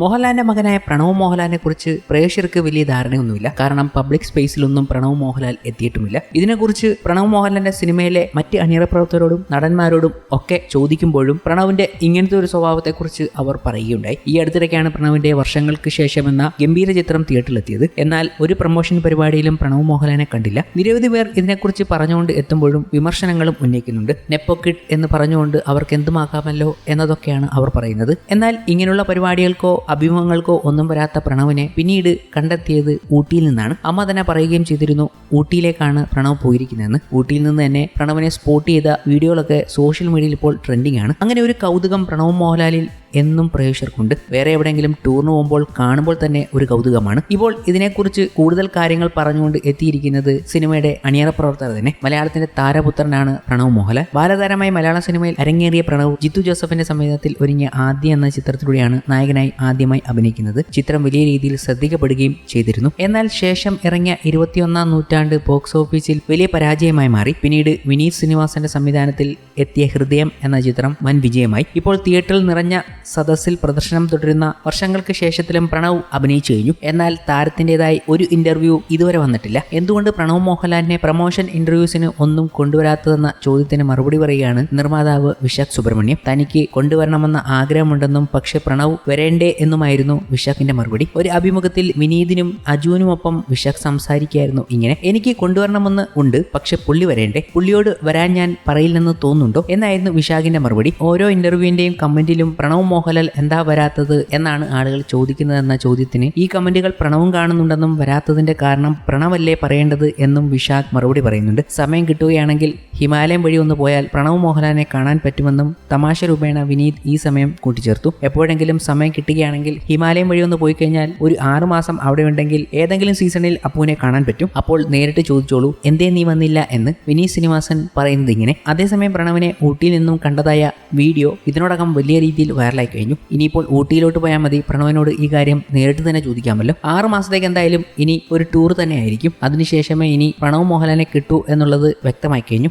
മോഹൻലാലിന്റെ മകനായ പ്രണവ് മോഹൻലാലിനെ കുറിച്ച് പ്രേക്ഷകർക്ക് വലിയ ധാരണയൊന്നുമില്ല. കാരണം പബ്ലിക് സ്പേസിലൊന്നും പ്രണവ് മോഹൻലാൽ എത്തിയിട്ടുമില്ല. ഇതിനെക്കുറിച്ച് പ്രണവ് മോഹൻലാലിന്റെ സിനിമയിലെ മറ്റ് അണിയറ പ്രവർത്തകരോടും നടന്മാരോടും ഒക്കെ ചോദിക്കുമ്പോഴും പ്രണവിന്റെ ഇങ്ങനത്തെ ഒരു സ്വഭാവത്തെക്കുറിച്ച് അവർ പറയുകയുണ്ടായി. ഈ അടുത്തിടയ്ക്കാണ് പ്രണവിന്റെ വർഷങ്ങൾക്ക് ശേഷം എന്ന ഗംഭീര ചിത്രം തിയേറ്ററിലെത്തിയത്. എന്നാൽ ഒരു പ്രൊമോഷൻ പരിപാടിയിലും പ്രണവ് മോഹൻലാലിനെ കണ്ടില്ല. നിരവധി പേർ ഇതിനെക്കുറിച്ച് പറഞ്ഞുകൊണ്ട് എത്തുമ്പോഴും വിമർശനങ്ങളും ഉന്നയിക്കുന്നുണ്ട്. നെപ്പോക്കിഡ് എന്ന് പറഞ്ഞുകൊണ്ട് അവർക്ക് എന്തുമാക്കാമല്ലോ എന്നതൊക്കെയാണ് അവർ പറയുന്നത്. എന്നാൽ ഇങ്ങനെയുള്ള പരിപാടികൾക്കോ അഭിമുഖങ്ങൾക്കോ ഒന്നും വരാത്ത പ്രണവിനെ പിന്നീട് കണ്ടെത്തിയത് ഊട്ടിയിൽ നിന്നാണ്. അമ്മ തന്നെ പറയുകയും ചെയ്തിരുന്നു ഊട്ടിയിലേക്കാണ് പ്രണവ് പോയിരിക്കുന്നതെന്ന്. ഊട്ടിയിൽ നിന്ന് തന്നെ പ്രണവിനെ സ്പോട്ട് ചെയ്ത വീഡിയോകളൊക്കെ സോഷ്യൽ മീഡിയയിൽ ഇപ്പോൾ ട്രെൻഡിങ് ആണ്. അങ്ങനെ ഒരു കൗതുകം പ്രണവ് മോഹൻലാലിൽ എന്നും പ്രേക്ഷകർക്കുണ്ട്. വേറെ എവിടെയെങ്കിലും ടൂറിന് പോകുമ്പോൾ കാണുമ്പോൾ തന്നെ ഒരു കൗതുകമാണ്. ഇപ്പോൾ ഇതിനെക്കുറിച്ച് കൂടുതൽ കാര്യങ്ങൾ പറഞ്ഞുകൊണ്ട് എത്തിയിരിക്കുന്നത് സിനിമയുടെ അണിയറ പ്രവർത്തകർ തന്നെ. മലയാളത്തിന്റെ താരപുത്രനാണ് പ്രണവ് മോഹൻലാൽ. ബാലതാരമായി മലയാള സിനിമയിൽ അരങ്ങേറിയ പ്രണവ് ജിത്തു ജോസഫിന്റെ സംവിധാനത്തിൽ ഒരുങ്ങിയ ആദ്യ എന്ന ചിത്രത്തിലൂടെയാണ് നായകനായി ആദ്യമായി അഭിനയിക്കുന്നത്. ചിത്രം വലിയ രീതിയിൽ ശ്രദ്ധിക്കപ്പെടുകയും ചെയ്തിരുന്നു. എന്നാൽ ശേഷം ഇറങ്ങിയ ഇരുപത്തിയൊന്നാം നൂറ്റാണ്ട് ബോക്സ് ഓഫീസിൽ വലിയ പരാജയമായി മാറി. പിന്നീട് വിനീത് ശ്രീനിവാസന്റെ സംവിധാനത്തിൽ എത്തിയ ഹൃദയം എന്ന ചിത്രം വൻ വിജയമായി. ഇപ്പോൾ തിയേറ്ററിൽ നിറഞ്ഞ സദസ്സിൽ പ്രദർശനം തുടരുന്ന വർഷങ്ങൾക്ക് ശേഷത്തിലും പ്രണവ് അഭിനയിച്ചു കഴിഞ്ഞു. എന്നാൽ താരത്തിന്റെതായി ഒരു ഇന്റർവ്യൂ ഇതുവരെ വന്നിട്ടില്ല. എന്തുകൊണ്ട് പ്രണവ് മോഹൻലാലിനെ പ്രമോഷൻ ഇന്റർവ്യൂസിന് ഒന്നും കൊണ്ടുവരാത്തതെന്ന ചോദ്യത്തിന് മറുപടി പറയുകയാണ് നിർമ്മാതാവ് വിശാഖ് സുബ്രഹ്മണ്യം. തനിക്ക് കൊണ്ടുവരണമെന്ന ആഗ്രഹമുണ്ടെന്നും പക്ഷെ പ്രണവ് വരേണ്ടേ എന്നുമായിരുന്നു വിശാഖിന്റെ മറുപടി. ഒരു അഭിമുഖത്തിൽ വിനീതിനും അജുവിനുമൊപ്പം വിശാഖ് സംസാരിക്കുകയായിരുന്നു ഇങ്ങനെ. എനിക്ക് കൊണ്ടുവരണമെന്ന് ഉണ്ട് പക്ഷെ പുള്ളി വരേണ്ടേ? പുള്ളിയോട് വരാൻ ഞാൻ പറയില്ലെന്ന് തോന്നുന്നുണ്ടോ? എന്നായിരുന്നു വിശാഖിന്റെ മറുപടി. ഓരോ ഇന്റർവ്യൂവിന്റെയും കമന്റിലും പ്രണവ് മോഹൻലാൽ എന്താ വരാത്തത് എന്നാണ് ആളുകൾ ചോദിക്കുന്നതെന്ന ചോദ്യത്തിന് ഈ കമന്റുകൾ പ്രണവും കാണുന്നുണ്ടെന്നും വരാത്തതിന്റെ കാരണം പ്രണവല്ലേ പറയേണ്ടത് എന്നും വിശാഖ് മറുപടി പറയുന്നുണ്ട്. സമയം കിട്ടുകയാണെങ്കിൽ ഹിമാലയം വഴി ഒന്ന് പോയാൽ പ്രണവ് മോഹൻലാലിനെ കാണാൻ പറ്റുമെന്നും തമാശ രൂപേണ വിനീത് ഈ സമയം കൂട്ടിച്ചേർത്തു. എപ്പോഴെങ്കിലും സമയം കിട്ടുകയാണെങ്കിൽ ഹിമാലയം വഴി ഒന്ന് പോയി കഴിഞ്ഞാൽ ഒരു ആറുമാസം അവിടെ ഉണ്ടെങ്കിൽ ഏതെങ്കിലും സീസണിൽ അപ്പുവിനെ കാണാൻ പറ്റും. അപ്പോൾ നേരിട്ട് ചോദിച്ചോളൂ എന്തേ നീ വന്നില്ല? എന്ന് വിനീത് ശ്രീനിവാസൻ പറയുന്നത് ഇങ്ങനെ. അതേസമയം പ്രണവിനെ ഊട്ടിയിൽ നിന്നും കണ്ടതായ വീഡിയോ ഇതിനോടകം വലിയ രീതിയിൽ വൈറലായി കഴിഞ്ഞു. ഇനിയിപ്പോൾ ഊട്ടിയിലോട്ട് പോയാൽ മതി. പ്രണവിനോട് ഈ കാര്യം നേരിട്ട് തന്നെ ചോദിക്കാമല്ലോ. ആറ് മാസത്തേക്ക് എന്തായാലും ഇനി ഒരു ടൂർ തന്നെ ആയിരിക്കും. അതിനുശേഷമേ ഇനി പ്രണവ് മോഹൻലാലിനെ കിട്ടൂ എന്നുള്ളത് വ്യക്തമായി കഴിഞ്ഞു.